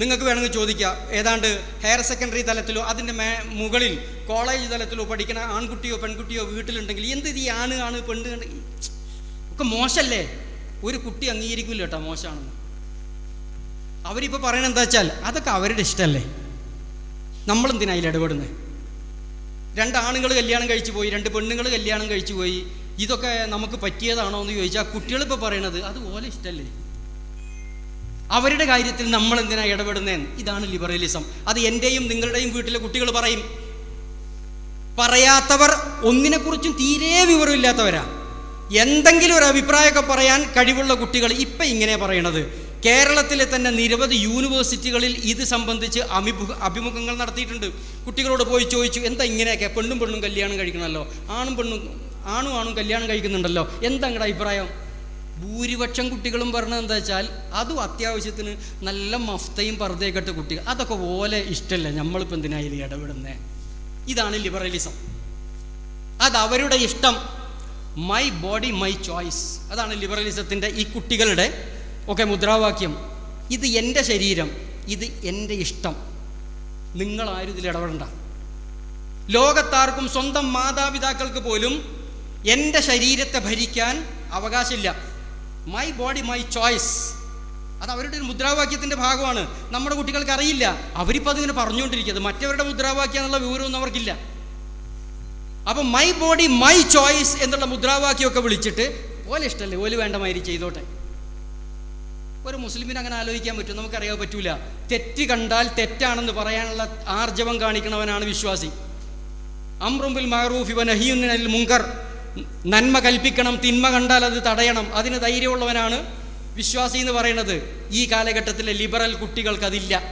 നിങ്ങൾക്ക് വേണമെങ്കിൽ ചോദിക്കാം ഏതാണ്ട് ഹയർ സെക്കൻഡറി തലത്തിലോ അതിന്റെ മേ മുകളിൽ കോളേജ് തലത്തിലോ പഠിക്കുന്ന ആൺകുട്ടിയോ പെൺകുട്ടിയോ വീട്ടിലുണ്ടെങ്കിൽ എന്ത് ഈ ആണ് ആണ് പെണ്ണ്? ഒക്കെ മോശമല്ലേ? ഒരു കുട്ടി അംഗീകരിക്കില്ല കേട്ടോ മോശമാണെന്ന്. അവരിപ്പോൾ പറയണത് എന്താ വെച്ചാൽ അതൊക്കെ അവരുടെ ഇഷ്ടമല്ലേ നമ്മളെന്തിനാ അതിൽ ഇടപെടുന്നത് രണ്ട് ആണുങ്ങൾ കല്യാണം കഴിച്ചു പോയി രണ്ട് പെണ്ണുങ്ങൾ കല്യാണം കഴിച്ചു പോയി ഇതൊക്കെ നമുക്ക് പറ്റിയതാണോ എന്ന് ചോദിച്ചാൽ കുട്ടികളിപ്പോൾ പറയണത് അത് ഓല ഇഷ്ടമല്ലേ അവരുടെ കാര്യത്തിൽ നമ്മൾ എന്തിനാ ഇടപെടുന്നതെന്ന് ഇതാണ് ലിബറലിസം. അത് എന്റെയും നിങ്ങളുടെയും വീട്ടിലെ കുട്ടികൾ പറയും. പറയാത്തവർ ഒന്നിനെക്കുറിച്ചും തീരെ വിവരമില്ലാത്തവരാ. എന്തെങ്കിലും ഒരു അഭിപ്രായമൊക്കെ പറയാൻ കഴിവുള്ള കുട്ടികൾ ഇപ്പം ഇങ്ങനെ പറയണത്. കേരളത്തിലെ തന്നെ നിരവധി യൂണിവേഴ്സിറ്റികളിൽ ഇത് സംബന്ധിച്ച് അഭിമുഖ അഭിമുഖങ്ങൾ നടത്തിയിട്ടുണ്ട്. കുട്ടികളോട് പോയി ചോദിച്ചു എന്താ ഇങ്ങനെയൊക്കെ? പെണ്ണും പെണ്ണും കല്യാണം കഴിക്കണമല്ലോ. ആണും പെണ്ണും ആണും ആണും കല്യാണം കഴിക്കുന്നുണ്ടല്ലോ. എന്താ നിങ്ങളുടെ അഭിപ്രായം? ഭൂരിപക്ഷം കുട്ടികളും പറഞ്ഞത് എന്താ വെച്ചാൽ അതും അത്യാവശ്യത്തിന് നല്ല മഫ്തയും പർദ്ദയൊക്കെ ഇട്ട കുട്ടികൾ. അതൊക്കെ ഓലെ ഇഷ്ടമല്ല നമ്മളിപ്പോൾ എന്തിനായാലും ഇടപെടുന്നത് ഇതാണ് ലിബറലിസം. അത് അവരുടെ ഇഷ്ടം. മൈ ബോഡി മൈ ചോയ്സ് അതാണ് ലിബറലിസത്തിന്റെ ഈ കുട്ടികളുടെ ഒക്കെ മുദ്രാവാക്യം. ഇത് എന്റെ ശരീരം ഇത് എന്റെ ഇഷ്ടം. നിങ്ങളാരും ഇതിൽ ഇടപെടണ്ട. ലോകത്താർക്കും സ്വന്തം മാതാപിതാക്കൾക്ക് പോലും എന്റെ ശരീരത്തെ ഭരിക്കാൻ അവകാശമില്ല. മൈ ബോഡി മൈ ചോയ്സ് അത് അവരുടെ ഒരു മുദ്രാവാക്യത്തിന്റെ ഭാഗമാണ്. നമ്മുടെ കുട്ടികൾക്ക് അറിയില്ല. അവരിപ്പോൾ അതിങ്ങനെ പറഞ്ഞുകൊണ്ടിരിക്കുന്നത്. മറ്റവരുടെ മുദ്രാവാക്യം എന്നുള്ള വിവരമൊന്നും അവർക്കില്ല. അപ്പം മൈ ബോഡി മൈ ചോയ്സ് എന്നുള്ള മുദ്രാവാക്യമൊക്കെ വിളിച്ചിട്ട് ഓല ഇഷ്ടമല്ലേ ഓൽ വേണ്ട മാതിരി ചെയ്തോട്ടെ. ഒരു മുസ്ലിമിന് അങ്ങനെ ആലോചിക്കാൻ പറ്റും നമുക്കറിയാൻ പറ്റൂല. തെറ്റ് കണ്ടാൽ തെറ്റാണെന്ന് പറയാനുള്ള ആർജവം കാണിക്കണവനാണ് വിശ്വാസി. അമ്രുംബിൽ മഹറൂഫ് ഇവ അഹിയുന്നിൽ മുങ്കർ നന്മ കൽപ്പിക്കണം തിന്മ കണ്ടാൽ അത് തടയണം. അതിന് ധൈര്യമുള്ളവനാണ് വിശ്വാസി എന്ന് പറയുന്നത്. ഈ കാലഘട്ടത്തിലെ ലിബറൽ കുട്ടികൾക്ക് അതില്ല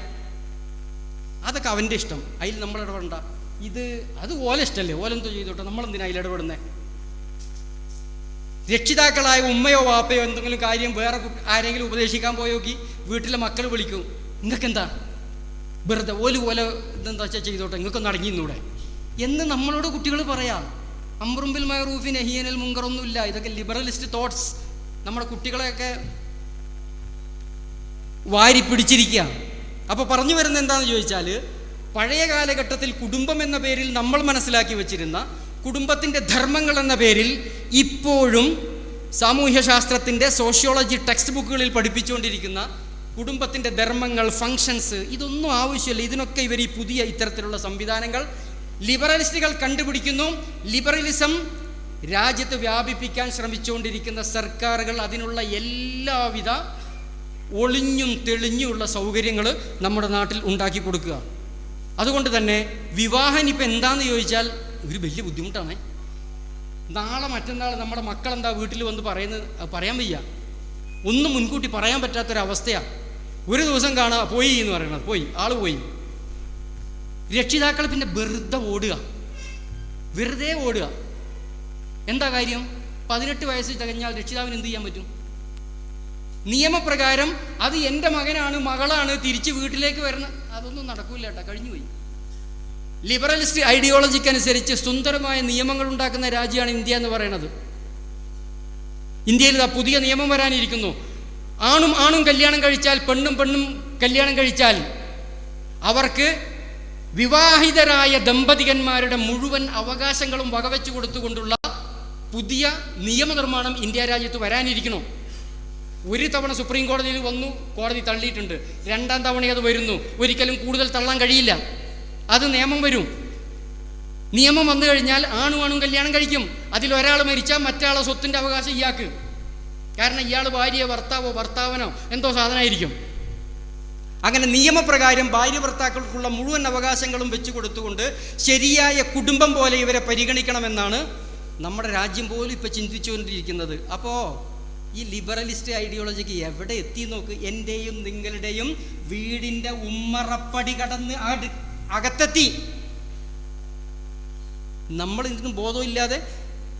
അതൊക്കെ അവന്റെ ഇഷ്ടം. അതിൽ നമ്മൾ ഇടപെടണ്ട. ഇത് അത് ഓല ഇഷ്ടമല്ലേ ഓലെന്തോ ചെയ്തോട്ടെ നമ്മളെന്തിനാ അതിൽ ഇടപെടുന്നത് രക്ഷിതാക്കളായ ഉമ്മയോ വാപ്പയോ എന്തെങ്കിലും കാര്യം വേറെ ആരെങ്കിലും ഉപദേശിക്കാൻ പോയോക്കി വീട്ടിലെ മക്കൾ വിളിക്കും. നിങ്ങൾക്ക് എന്താ വെറുതെ ഓൽ പോലെ ഇതെന്താ വെച്ചാൽ ചെയ്തോട്ടെ? നിങ്ങൾക്കൊന്ന് അടങ്ങിന്നൂടെ എന്ന് നമ്മളോട് കുട്ടികൾ പറയാം. അമ്രുമ്പിൽ മയറൂഫിൻ എഹിയനൽ മുങ്കറൊന്നുമില്ല ഇതൊക്കെ ലിബറലിസ്റ്റ് തോട്ട്സ്. നമ്മുടെ കുട്ടികളെയൊക്കെ വാരി പിടിച്ചിരിക്കുക അപ്പോൾ പറഞ്ഞു വരുന്നത് എന്താണെന്ന് ചോദിച്ചാൽ പഴയ കാലഘട്ടത്തിൽ കുടുംബം എന്ന പേരിൽ നമ്മൾ മനസ്സിലാക്കി വച്ചിരുന്ന കുടുംബത്തിന്റെ ധർമ്മങ്ങൾ എന്ന പേരിൽ ഇപ്പോഴും സാമൂഹ്യശാസ്ത്രത്തിന്റെ സോഷ്യോളജി ടെക്സ്റ്റ് ബുക്കുകളിൽ പഠിപ്പിച്ചുകൊണ്ടിരിക്കുന്ന കുടുംബത്തിന്റെ ധർമ്മങ്ങൾ ഫങ്ഷൻസ് ഇതൊന്നും ആവശ്യമില്ല. ഇതിനൊക്കെ ഇവർ ഈ പുതിയ ഇത്തരത്തിലുള്ള സംവിധാനങ്ങൾ ലിബറലിസ്റ്റുകൾ കണ്ടുപിടിക്കുന്നു. ലിബറലിസം രാജ്യത്ത് വ്യാപിപ്പിക്കാൻ ശ്രമിച്ചുകൊണ്ടിരിക്കുന്ന സർക്കാരുകൾ അതിനുള്ള എല്ലാവിധ ഒളിഞ്ഞും തെളിഞ്ഞുമുള്ള സൗകര്യങ്ങൾ നമ്മുടെ നാട്ടിൽ ഉണ്ടാക്കി കൊടുക്കുക. അതുകൊണ്ട് തന്നെ വിവാഹം ഇപ്പം എന്താന്ന് ചോദിച്ചാൽ ഒരു വലിയ ബുദ്ധിമുട്ടാണ്. നാളെ മറ്റന്നാൾ നമ്മുടെ മക്കൾ എന്താ വീട്ടിൽ വന്ന് പറയുന്നത് പറയാൻ വയ്യ. ഒന്നും മുൻകൂട്ടി പറയാൻ പറ്റാത്തൊരവസ്ഥയാണ് ഒരു ദിവസം കാണുക പോയി എന്ന് പറയണത് പോയി ആൾ പോയി. രക്ഷിതാക്കൾ പിന്നെ വെറുതെ ഓടുക. വെറുതെ ഓടുക. എന്താ കാര്യം? പതിനെട്ട് വയസ്സ് തികഞ്ഞാൽ രക്ഷിതാവിന് എന്ത് ചെയ്യാൻ പറ്റും? നിയമപ്രകാരം അത് എന്റെ മകനാണ് മകളാണ് തിരിച്ച് വീട്ടിലേക്ക് വരണം. അതൊന്നും നടക്കൂല കേട്ടോ കഴിഞ്ഞുപോയി ലിബറലിസ്റ്റ് ഐഡിയോളജിക്ക് അനുസരിച്ച് സുന്ദരമായ നിയമങ്ങൾ ഉണ്ടാക്കുന്ന രാജ്യമാണ് ഇന്ത്യ എന്ന് പറയുന്നത്. ഇന്ത്യയിൽ പുതിയ നിയമം വരാനിരിക്കുന്നു. ആണും ആണും കല്യാണം കഴിച്ചാൽ പെണ്ണും പെണ്ണും കല്യാണം കഴിച്ചാൽ അവർക്ക് വിവാഹിതരായ ദമ്പതികന്മാരുടെ മുഴുവൻ അവകാശങ്ങളും വകവെച്ചു കൊടുത്തുകൊണ്ടുള്ള പുതിയ നിയമനിർമ്മാണം ഇന്ത്യ രാജ്യത്ത് വരാനിരിക്കണം ഒരു തവണ സുപ്രീം കോടതിയിൽ വന്നു കോടതി തള്ളിയിട്ടുണ്ട്. രണ്ടാം തവണ അത് വരുന്നു. ഒരിക്കലും കൂടുതൽ തള്ളാൻ കഴിയില്ല. അത് നിയമം വരും. നിയമം വന്നു കഴിഞ്ഞാൽ ആണു ആണും കല്യാണം കഴിക്കും. അതിൽ ഒരാൾ മരിച്ചാൽ മറ്റാളെ സ്വത്തിന്റെ അവകാശം ഇയാൾക്ക്. കാരണം ഇയാൾ ഭാര്യയോ ഭർത്താവോ ഭർത്താവനോ എന്തോ സാധനമായിരിക്കും. അങ്ങനെ നിയമപ്രകാരം ഭാര്യ ഭർത്താക്കൾക്കുള്ള മുഴുവൻ അവകാശങ്ങളും വെച്ചു കൊടുത്തുകൊണ്ട് ശരിയായ കുടുംബം പോലെ ഇവരെ പരിഗണിക്കണമെന്നാണ് നമ്മുടെ രാജ്യം പോലും ഇപ്പോൾ ചിന്തിച്ചുകൊണ്ടിരിക്കുന്നത്. അപ്പോൾ ഈ ലിബറലിസ്റ്റ് ഐഡിയോളജിക്ക് എവിടെ എത്തി നോക്ക്? എന്റെയും നിങ്ങളുടെയും വീടിന്റെ ഉമ്മറപ്പടി കടന്ന് അകത്തെത്തി. നമ്മൾ ഇതിന് ബോധമില്ലാതെ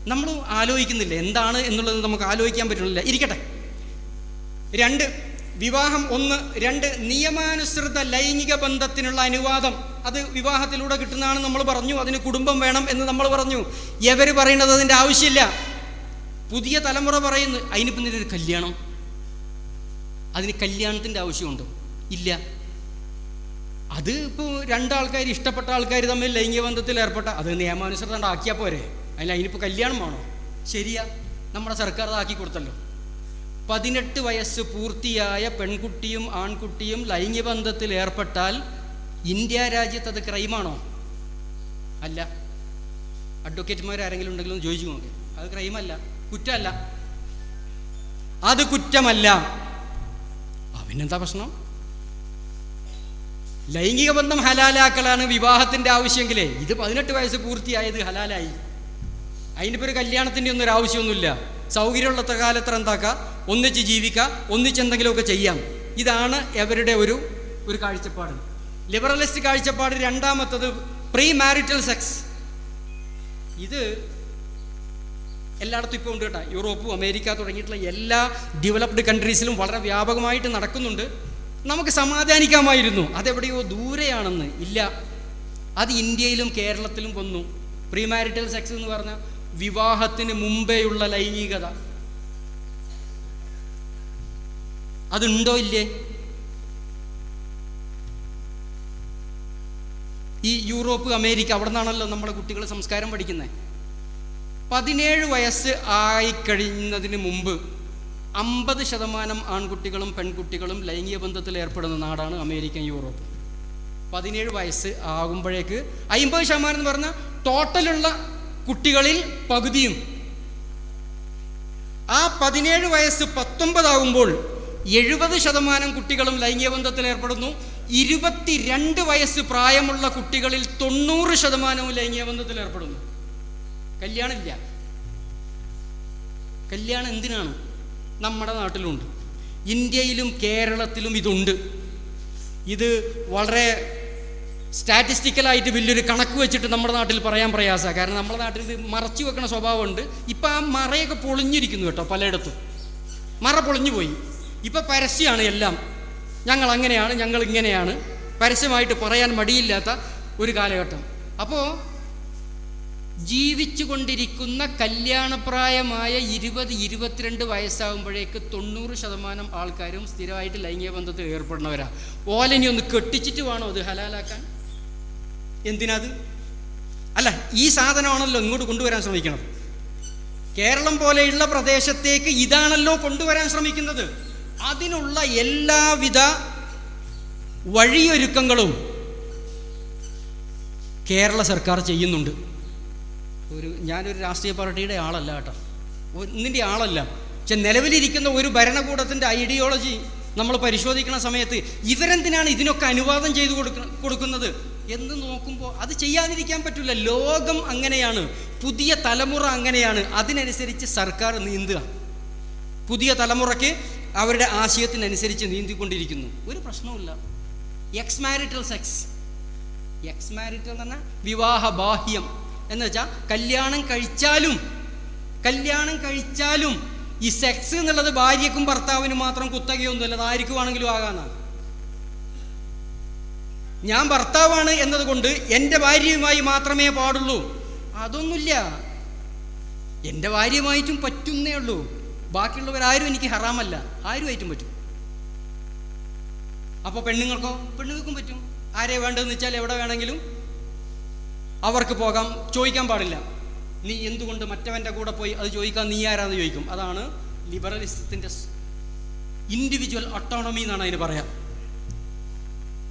നമ്മൾ ആലോചിക്കുന്നില്ല. എന്താണ് എന്നുള്ളത് നമുക്ക് ആലോചിക്കാൻ പറ്റുന്നില്ല. ഇരിക്കട്ടെ. രണ്ട് വിവാഹം. ഒന്ന് രണ്ട് നിയമാനുസൃത ലൈംഗിക ബന്ധത്തിനുള്ള അനുവാദം. അത് വിവാഹത്തിലൂടെ കിട്ടുന്നതാണ് നമ്മൾ പറഞ്ഞു. അതിന് കുടുംബം വേണം എന്ന് നമ്മൾ പറഞ്ഞു. എവർ പറയുന്നത് അതിന്റെ ആവശ്യമില്ല. പുതിയ തലമുറ പറയുന്നു അതിനിപ്പം ഒരു കല്യാണം. അതിന് കല്യാണത്തിന്റെ ആവശ്യമുണ്ടോ? ഇല്ല. അത് ഇപ്പോൾ രണ്ടാൾക്കാർ ഇഷ്ടപ്പെട്ട ആൾക്കാർ തമ്മിൽ ലൈംഗിക ബന്ധത്തിൽ ഏർപ്പെട്ട അത് നിയമാനുസൃതം ആക്കിയാൽ പോരെ. അതിന് അതിനിപ്പോൾ കല്യാണം വേണോ? ശരിയാ. നമ്മുടെ സർക്കാർ അതാക്കി കൊടുത്തല്ലോ. പതിനെട്ട് വയസ്സ് പൂർത്തിയായ പെൺകുട്ടിയും ആൺകുട്ടിയും ലൈംഗിക ബന്ധത്തിൽ ഏർപ്പെട്ടാൽ ഇന്ത്യ രാജ്യത്ത് അത് ക്രൈമാണോ? അല്ല. അഡ്വക്കേറ്റുമാർ ആരെങ്കിലും ഉണ്ടെങ്കിലും ചോദിച്ചു നോക്കി. അത് ക്രൈമല്ല. കുറ്റമല്ല. അത് കുറ്റമല്ല. അവനെന്താ പ്രശ്നം? ലൈംഗിക ബന്ധം ഹലാലാക്കലാണ് വിവാഹത്തിന്റെ ആവശ്യമെങ്കിലേ ഇത് പതിനെട്ട് വയസ്സ് പൂർത്തിയായത് ഹലാലായി. അതിനിപ്പോൾ ഒരു കല്യാണത്തിന്റെ ഒന്നും ഒരു ആവശ്യമൊന്നുമില്ല. സൗകര്യമുള്ള കാലത്ര എന്താക്കാം? ഒന്നിച്ച് ജീവിക്കാം ഒന്നിച്ച് എന്തെങ്കിലുമൊക്കെ ചെയ്യാം. ഇതാണ് അവരുടെ ഒരു ഒരു കാഴ്ചപ്പാട്. ലിബറലിസ്റ്റ് കാഴ്ചപ്പാട് രണ്ടാമത്തത് പ്രീ മാരിറ്റൽ സെക്സ്. ഇത് എല്ലായിടത്തും ഇപ്പോൾ ഉണ്ട് കേട്ടോ. യൂറോപ്പും അമേരിക്ക തുടങ്ങിയിട്ടുള്ള എല്ലാ ഡെവലപ്ഡ് കൺട്രീസിലും വളരെ വ്യാപകമായിട്ട് നടക്കുന്നുണ്ട്. നമുക്ക് സമാധാനിക്കാമായിരുന്നു. അതെവിടെയോ ദൂരെയാണെന്ന്. ഇല്ല. അത് ഇന്ത്യയിലും കേരളത്തിലും വന്നു. പ്രീമാരിറ്റൽ സെക്സ് എന്ന് പറഞ്ഞ വിവാഹത്തിന് മുമ്പേയുള്ള ലൈംഗികത. അതുണ്ടോ? ഇല്ലേ? ഈ യൂറോപ്പ് അമേരിക്ക അവിടെ നിന്നാണല്ലോ നമ്മുടെ കുട്ടികൾ സംസ്കാരം പഠിക്കുന്നത് പതിനേഴ് വയസ്സ് ആയിക്കഴിയുന്നതിന് മുമ്പ് അമ്പത് ശതമാനം ആൺകുട്ടികളും പെൺകുട്ടികളും ലൈംഗിക ബന്ധത്തിൽ ഏർപ്പെടുന്ന നാടാണ് അമേരിക്കൻ യൂറോപ്പ്. പതിനേഴ് വയസ്സ് ആകുമ്പോഴേക്ക് അമ്പത് ശതമാനം എന്ന് പറഞ്ഞാൽ ടോട്ടലുള്ള കുട്ടികളിൽ പകുതിയും. ആ പതിനേഴ് വയസ്സ് പത്തൊമ്പതാകുമ്പോൾ എഴുപത് ശതമാനം കുട്ടികളും ലൈംഗിക ബന്ധത്തിൽ ഏർപ്പെടുന്നു. ഇരുപത്തിരണ്ട് വയസ്സ് പ്രായമുള്ള കുട്ടികളിൽ തൊണ്ണൂറ് ശതമാനവും ലൈംഗിക ബന്ധത്തിൽ ഏർപ്പെടുന്നു. കല്യാണമില്ല. കല്യാണം എന്തിനാണ്? നമ്മുടെ നാട്ടിലുണ്ട്. ഇന്ത്യയിലും കേരളത്തിലും ഇതുണ്ട്. ഇത് വളരെ സ്റ്റാറ്റിസ്റ്റിക്കലായിട്ട് വലിയൊരു കണക്ക് വെച്ചിട്ട് നമ്മുടെ നാട്ടിൽ പറയാൻ പ്രയാസമാണ് കാരണം നമ്മുടെ നാട്ടിൽ ഇത് മറച്ചു വെക്കണ സ്വഭാവമുണ്ട്. ഇപ്പം ആ മറയൊക്കെ പൊളിഞ്ഞിരിക്കുന്നു കേട്ടോ പലയിടത്തും. മറ പൊളിഞ്ഞു പോയി. ഇപ്പം പരസ്യമാണ് എല്ലാം. ഞങ്ങൾ അങ്ങനെയാണ് ഞങ്ങൾ ഇങ്ങനെയാണ്. പരസ്യമായിട്ട് പറയാൻ മടിയില്ലാത്ത ഒരു കാലഘട്ടം. അപ്പോൾ ജീവിച്ചു കൊണ്ടിരിക്കുന്ന കല്യാണപ്രായമായ ഇരുപത് ഇരുപത്തിരണ്ട് വയസ്സാകുമ്പോഴേക്ക് തൊണ്ണൂറ് ശതമാനം ആൾക്കാരും സ്ഥിരമായിട്ട് ലൈംഗിക ബന്ധത്തിൽ ഏർപ്പെടുന്നവരാ. ഓലനി ഒന്ന് കെട്ടിച്ചിട്ട് വേണോ അത് ഹലാലാക്കാൻ? എന്തിനത്? അല്ല ഈ സാധനമാണല്ലോ ഇങ്ങോട്ട് കൊണ്ടുവരാൻ ശ്രമിക്കണം കേരളം പോലെയുള്ള പ്രദേശത്തേക്ക് ഇതാണല്ലോ കൊണ്ടുവരാൻ ശ്രമിക്കുന്നത്. അതിനുള്ള എല്ലാവിധ വഴിയൊരുക്കങ്ങളും കേരള സർക്കാർ ചെയ്യുന്നുണ്ട്. ഒരു ഞാനൊരു രാഷ്ട്രീയ പാർട്ടിയുടെ ആളല്ല കേട്ടോ. ഒന്നിന്റെ ആളല്ല. പക്ഷെ നിലവിലിരിക്കുന്ന ഒരു ഭരണകൂടത്തിന്റെ ഐഡിയോളജി നമ്മൾ പരിശോധിക്കുന്ന സമയത്ത് ഇവരെന്തിനാണ് ഇതിനൊക്കെ അനുവാദം ചെയ്തു കൊടുക്ക കൊടുക്കുന്നത് എന്ന് നോക്കുമ്പോൾ അത് ചെയ്യാതിരിക്കാൻ പറ്റില്ല. ലോകം അങ്ങനെയാണ്. പുതിയ തലമുറ അങ്ങനെയാണ്. അതിനനുസരിച്ച് സർക്കാർ നീന്തുക. പുതിയ തലമുറയ്ക്ക് അവരുടെ ആശയത്തിനനുസരിച്ച് നീന്തിക്കൊണ്ടിരിക്കുന്നു. ഒരു പ്രശ്നവുമില്ല. Ex marital sex ex marital എന്ന് പറഞ്ഞാൽ വിവാഹ ബാഹ്യം. എന്ന് വെച്ചാൽ കല്യാണം കഴിച്ചാലും കല്യാണം കഴിച്ചാലും ഈ സെക്സ് എന്നുള്ളത് ഭാര്യക്കും ഭർത്താവിനും മാത്രം കുത്തകയൊന്നുമല്ല അത് ആർക്കും ആണെങ്കിലും ആകാന്നാണ്. ഞാൻ ഭർത്താവാണ് എന്നതുകൊണ്ട് എന്റെ ഭാര്യയുമായി മാത്രമേ പാടുള്ളൂ. അതൊന്നുമില്ല. എന്റെ ഭാര്യയുമായിട്ടും പറ്റുന്നേ ഉള്ളൂ. ബാക്കിയുള്ളവരാരും എനിക്ക് ഹറാമല്ല. ആരുമായിട്ടും പറ്റും. അപ്പോൾ പെണ്ണുങ്ങൾക്കോ? പെണ്ണുങ്ങൾക്കും പറ്റും. ആരെ വേണ്ടതെന്ന് വെച്ചാൽ എവിടെ വേണമെങ്കിലും അവർക്ക് പോകാം ചോദിക്കാൻ പാടില്ല. നീ എന്തുകൊണ്ട് മറ്റവന്റെ കൂടെ പോയി അത് ചോദിക്കാൻ നീ ആരാന്ന് ചോദിക്കും. അതാണ് ലിബറലിസത്തിന്റെ ഇൻഡിവിജ്വൽ ഓട്ടോണമി എന്നാണ് അതിന് പറയാം.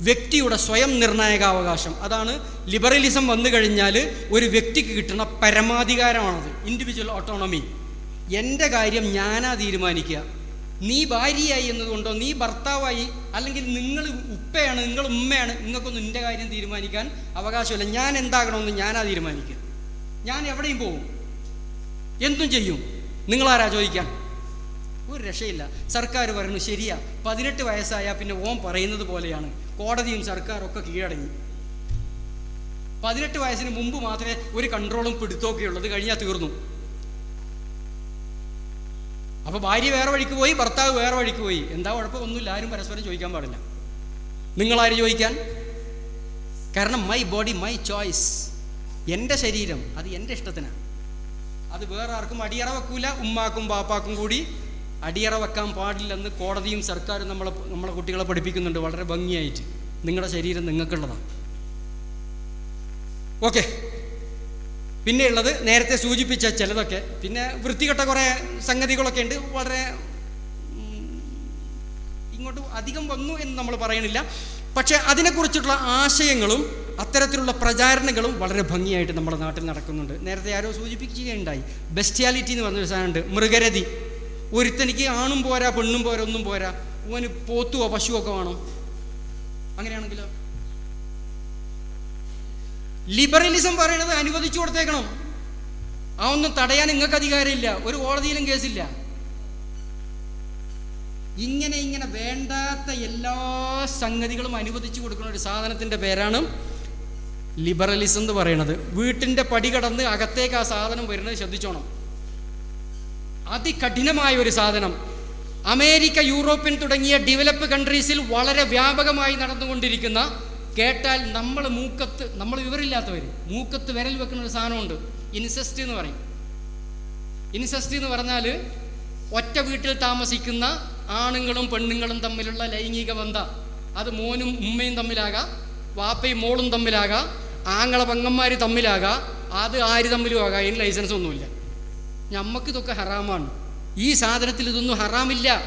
വ്യക്തിയുടെ സ്വയം നിർണായകാവകാശം. അതാണ് ലിബറലിസം വന്നു കഴിഞ്ഞാൽ ഒരു വ്യക്തിക്ക് കിട്ടുന്ന പരമാധികാരമാണത്. ഇൻഡിവിജ്വൽ ഓട്ടോണമി എന്റെ കാര്യം ഞാനാ തീരുമാനിക്കുക. നീ ഭാര്യയായി എന്നതുകൊണ്ടോ നീ ഭർത്താവായി അല്ലെങ്കിൽ നിങ്ങൾ ഉപ്പയാണ് നിങ്ങൾ ഉമ്മയാണ് നിങ്ങൾക്കൊന്നും നിന്റെ കാര്യം തീരുമാനിക്കാൻ അവകാശമില്ല. ഞാൻ എന്താകണമെന്ന് ഞാനാ തീരുമാനിക്കുക. ഞാൻ എവിടെയും പോകും. എന്തും ചെയ്യും. നിങ്ങളാരാ ചോദിക്കാൻ? ഒരു രക്ഷയില്ല. സർക്കാർ പറയുന്നു ശരിയാ പതിനെട്ട് വയസ്സായാൽ പിന്നെ ഓം പറയുന്നത് പോലെയാണ്. കോടതിയും സർക്കാരും ഒക്കെ കീഴടങ്ങി. പതിനെട്ട് വയസ്സിന് മുമ്പ് മാത്രമേ ഒരു കൺട്രോളും പിടുത്തമൊക്കെ ഉള്ളത് കഴിഞ്ഞാൽ തീർന്നു. അപ്പോൾ ഭാര്യ വേറെ വഴിക്ക് പോയി ഭർത്താവ് വേറെ വഴിക്ക് പോയി. എന്താ കുഴപ്പമൊന്നുമില്ല ആരും പരസ്പരം ചോദിക്കാൻ പാടില്ല. നിങ്ങളാര് ചോദിക്കാൻ? കാരണം മൈ ബോഡി മൈ ചോയ്സ് എന്റെ ശരീരം അത് എന്റെ ഇഷ്ടത്തിനാണ് അത് വേറെ ആർക്കും അടിയറ വെക്കൂല. ഉമ്മാക്കും പാപ്പാക്കും കൂടി അടിയറ വെക്കാൻ പാടില്ലെന്ന് കോടതിയും സർക്കാരും നമ്മളെ നമ്മളെ കുട്ടികളെ പഠിപ്പിക്കുന്നുണ്ട്. വളരെ ഭംഗിയായിട്ട്. നിങ്ങളുടെ ശരീരം നിങ്ങൾക്കുള്ളതാണ് ഓക്കെ പിന്നെയുള്ളത് നേരത്തെ സൂചിപ്പിച്ച ചിലതൊക്കെ. പിന്നെ വൃത്തികെട്ട കുറേ സംഗതികളൊക്കെ ഉണ്ട്. വളരെ ഇങ്ങോട്ട് അധികം വന്നു എന്ന് നമ്മൾ പറയണില്ല. പക്ഷേ അതിനെക്കുറിച്ചുള്ള ആശയങ്ങളും അത്തരത്തിലുള്ള പ്രചാരണങ്ങളും വളരെ ഭംഗിയായിട്ട് നമ്മുടെ നാട്ടിൽ നടക്കുന്നുണ്ട്. നേരത്തെ ആരോ സൂചിപ്പിക്കുകയുണ്ടായി. ബെസ്റ്റിയാലിറ്റി എന്ന് പറഞ്ഞൊരു സാധനമുണ്ട് മൃഗരതി. ഒരുത്തനിക്ക് ആണും പോരാ പെണ്ണും പോരാ ഒന്നും പോരാ. ഓന് പോത്തുവോ പശുവോ ഒക്കെ വേണം. അങ്ങനെയാണെങ്കിലോ? ലിബറലിസം പറയണത് അനുവദിച്ചു കൊടുത്തേക്കണം. ആ ഒന്നും തടയാൻ നിങ്ങൾക്ക് അധികാരമില്ല. ഒരു കോടതിയിലും കേസില്ല. ഇങ്ങനെ ഇങ്ങനെ വേണ്ടാത്ത എല്ലാ സംഗതികളും അനുവദിച്ചു കൊടുക്കുന്ന ഒരു സാധനത്തിന്റെ പേരാണ് ലിബറലിസം എന്ന് പറയുന്നത്. വീട്ടിന്റെ പടി കടന്ന് അകത്തേക്ക് ആ സാധനം വരുന്നത് ശ്രദ്ധിച്ചോണം. അതികഠിനമായ ഒരു സാധനം. അമേരിക്ക യൂറോപ്യൻ തുടങ്ങിയ ഡെവലപ്പ് കൺട്രീസിൽ വളരെ വ്യാപകമായി നടന്നുകൊണ്ടിരിക്കുന്ന കേട്ടാൽ നമ്മൾ മൂക്കത്ത് നമ്മൾ വിവരമില്ലാത്തവർ മൂക്കത്ത് വിരൽ വെക്കുന്ന ഒരു സാധനമുണ്ട്. ഇൻസെസ്റ്റ് എന്ന് പറയും. ഇൻസെസ്റ്റ് എന്ന് പറഞ്ഞാൽ ഒറ്റ വീട്ടിൽ താമസിക്കുന്ന ആണുങ്ങളും പെണ്ണുങ്ങളും തമ്മിലുള്ള ലൈംഗിക ബന്ധം. അത് മോനും ഉമ്മയും തമ്മിലാകാം വാപ്പയും മോളും തമ്മിലാകാം ആങ്ങളെ പങ്ങന്മാർ തമ്മിലാകാം അത് ആര് തമ്മിലും ആകാം. അതിന് ലൈസൻസ് ഒന്നുമില്ല. നമുക്ക് ഇതൊക്കെ ഹറാമാണ്. ഈ സാധനത്തിൽ ഇതൊന്നും ഹറാമില്ല.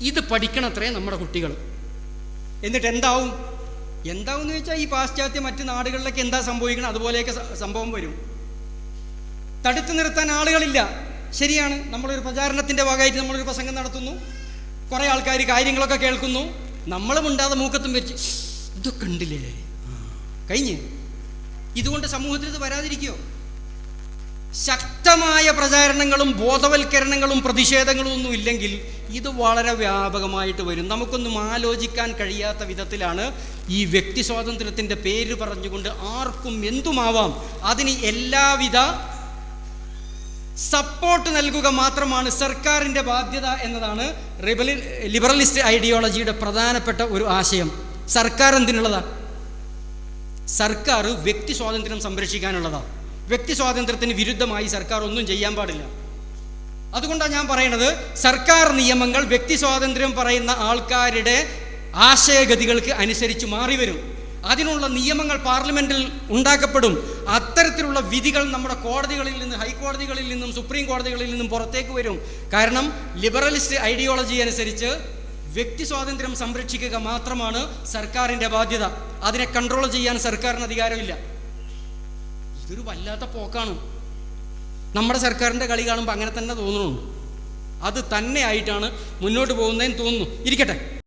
ഇത് പഠിക്കണത്രേ നമ്മുടെ കുട്ടികൾ. എന്നിട്ട് എന്താവും എന്താവും എന്ന് വെച്ചാൽ ഈ പാശ്ചാത്യ മറ്റു നാടുകളിലൊക്കെ എന്താ സംഭവിക്കണം അതുപോലെയൊക്കെ സംഭവം വരും. തടുത്തു നിർത്താൻ ആളുകളില്ല. ശരിയാണ്. നമ്മളൊരു പ്രചാരണത്തിന്റെ ഭാഗമായിട്ട് നമ്മളൊരു പ്രസംഗം നടത്തുന്നു. കുറേ ആൾക്കാർ കാര്യങ്ങളൊക്കെ കേൾക്കുന്നു. നമ്മളും ഉണ്ടാതെ മൂക്കത്തും വെച്ച് ഇതൊക്കെ ഉണ്ടില്ലേ കഴിഞ്ഞ്. ഇതുകൊണ്ട് സമൂഹത്തിൽ ഇത് വരാതിരിക്കുമോ ശക്തമായ പ്രചാരണങ്ങളും ബോധവൽക്കരണങ്ങളും പ്രതിഷേധങ്ങളും ഒന്നും ഇല്ലെങ്കിൽ ഇത് വളരെ വ്യാപകമായിട്ട് വരും. നമുക്കൊന്നും ആലോചിക്കാൻ കഴിയാത്ത വിധത്തിലാണ് ഈ വ്യക്തി സ്വാതന്ത്ര്യത്തിന്റെ പേര് പറഞ്ഞുകൊണ്ട് ആർക്കും എന്തുമാവാം. അതിന് എല്ലാവിധ സപ്പോർട്ട് നൽകുക മാത്രമാണ് സർക്കാരിന്റെ ബാധ്യത എന്നതാണ് റിബലി ലിബറലിസ്റ്റ് ഐഡിയോളജിയുടെ പ്രധാനപ്പെട്ട ഒരു ആശയം. സർക്കാർ എന്തിനുള്ളതാ? സർക്കാർ വ്യക്തി സ്വാതന്ത്ര്യം സംരക്ഷിക്കാനുള്ളതാണ് വ്യക്തി സ്വാതന്ത്ര്യത്തിന് വിരുദ്ധമായി സർക്കാർ ഒന്നും ചെയ്യാൻ പാടില്ല. അതുകൊണ്ടാണ് ഞാൻ പറയുന്നത് സർക്കാർ നിയമങ്ങൾ വ്യക്തി സ്വാതന്ത്ര്യം പറയുന്ന ആൾക്കാരുടെ ആശയഗതികൾക്ക് അനുസരിച്ച് മാറി വരും. അതിനുള്ള നിയമങ്ങൾ പാർലമെന്റിൽ ഉണ്ടാക്കപ്പെടും. അത്തരത്തിലുള്ള വിധികൾ നമ്മുടെ കോടതികളിൽ നിന്ന് ഹൈക്കോടതികളിൽ നിന്നും സുപ്രീം കോടതികളിൽ നിന്നും പുറത്തേക്ക് വരും. കാരണം ലിബറലിസ്റ്റ് ഐഡിയോളജി അനുസരിച്ച് വ്യക്തി സ്വാതന്ത്ര്യം സംരക്ഷിക്കുക മാത്രമാണ് സർക്കാരിന്റെ ബാധ്യത. അതിനെ കൺട്രോൾ ചെയ്യാൻ സർക്കാരിന് അധികാരമില്ല. ഇതൊരു വല്ലാത്ത പോക്കാണ്. നമ്മുടെ സർക്കാരിന്റെ കളി കാണുമ്പോൾ അങ്ങനെ തന്നെ തോന്നുന്നുണ്ട്. അത് തന്നെ ആയിട്ടാണ് മുന്നോട്ട് പോകുന്നതെന്ന് തോന്നുന്നു. ഇരിക്കട്ടെ.